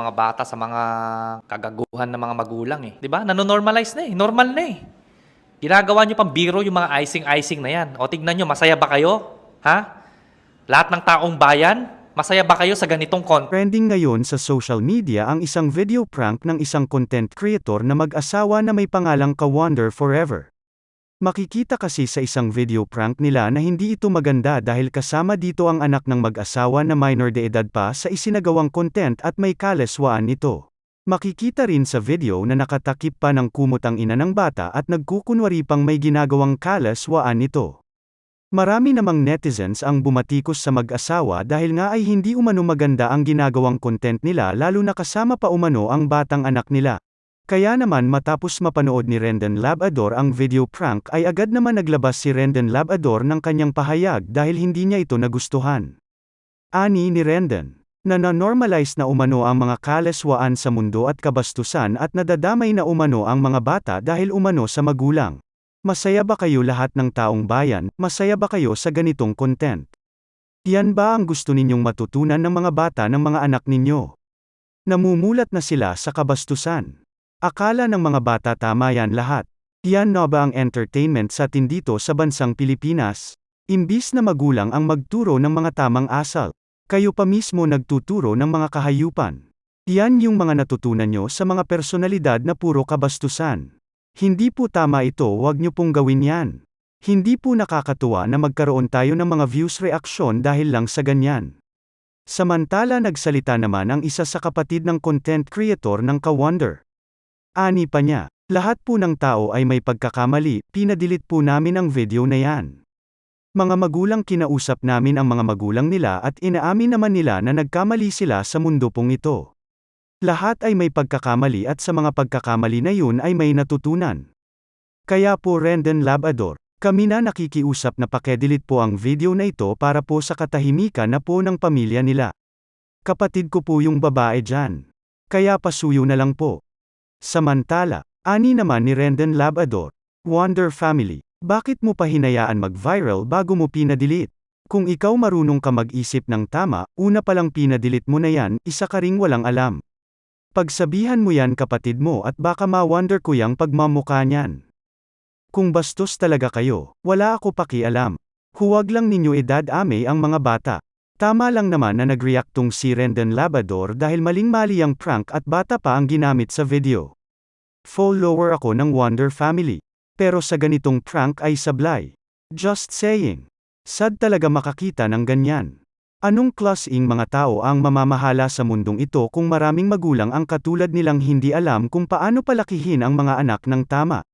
mga bata sa mga kagaguhan ng mga magulang eh. 'Di ba? Nanonormalize na eh. Normal na eh. Ginagawa nyo pang biro yung mga icing-icing na yan. O tignan nyo, masaya ba kayo? Ha? Lahat ng taong bayan, masaya ba kayo sa ganitong content? Trending ngayon sa social media ang isang video prank ng isang content creator na mag-asawa na may pangalang Ka-Wonder Forever. Makikita kasi sa isang video prank nila na hindi ito maganda dahil kasama dito ang anak ng mag-asawa na minor de edad pa sa isinagawang content at may kaleswaan nito. Makikita rin sa video na nakatakip pa ng kumot ang ina ng bata at nagkukunwari pang may ginagawang kaleswaan nito. Marami namang netizens ang bumatikos sa mag-asawa dahil nga ay hindi umano maganda ang ginagawang content nila lalo na kasama pa umano ang batang anak nila. Kaya naman matapos mapanood ni Rendon Labador ang video prank ay agad naman naglabas si Rendon Labador ng kanyang pahayag dahil hindi niya ito nagustuhan. Ani ni Rendon, na na-normalize na umano ang mga kaleswaan sa mundo at kabastusan at nadadamay na umano ang mga bata dahil umano sa magulang. Masaya ba kayo lahat ng taong bayan, masaya ba kayo sa ganitong content? Yan ba ang gusto ninyong matutunan ng mga bata ng mga anak ninyo? Namumulat na sila sa kabastusan. Akala ng mga bata tama yan lahat. Yan na ba ang entertainment sa dito sa bansang Pilipinas? Imbis na magulang ang magturo ng mga tamang asal, kayo pa mismo nagtuturo ng mga kahayupan. Yan yung mga natutunan nyo sa mga personalidad na puro kabastusan. Hindi po tama ito, wag nyo pong gawin yan. Hindi po nakakatuwa na magkaroon tayo ng mga views reaksyon dahil lang sa ganyan. Samantala nagsalita naman ang isa sa kapatid ng content creator ng Ka-Wonder. Ani pa niya, lahat po ng tao ay may pagkakamali, pinadilit po namin ang video na yan. Mga magulang kinausap namin ang mga magulang nila at inaamin naman nila na nagkamali sila sa mundo pong ito. Lahat ay may pagkakamali at sa mga pagkakamali na yun ay may natutunan. Kaya po Rendon Labador, kami na nakikiusap na pakedelete po ang video na ito para po sa katahimikan na po ng pamilya nila. Kapatid ko po yung babae dyan. Kaya pasuyo na lang po. Samantala, ani naman ni Rendon Labador, Wonder Family, bakit mo pa hinayaan mag-viral bago mo pinadelete? Kung ikaw marunong ka mag-isip ng tama, una palang pinadelete mo na yan, isa ka ring walang alam. Pagsabihan mo yan kapatid mo at baka ma-wonder ko yang pagmamukha niyan. Kung bastos talaga kayo, wala ako pakialam. Huwag lang ninyo edad-ame ang mga bata. Tama lang naman na nag-react tong si Rendon Labador dahil maling-mali ang prank at bata pa ang ginamit sa video. Follower ako ng Wonder Family. Pero sa ganitong prank ay sablay. Just saying. Sad talaga makakita ng ganyan. Anong klaseng mga tao ang mamamahala sa mundong ito kung maraming magulang ang katulad nilang hindi alam kung paano palakihin ang mga anak ng tama?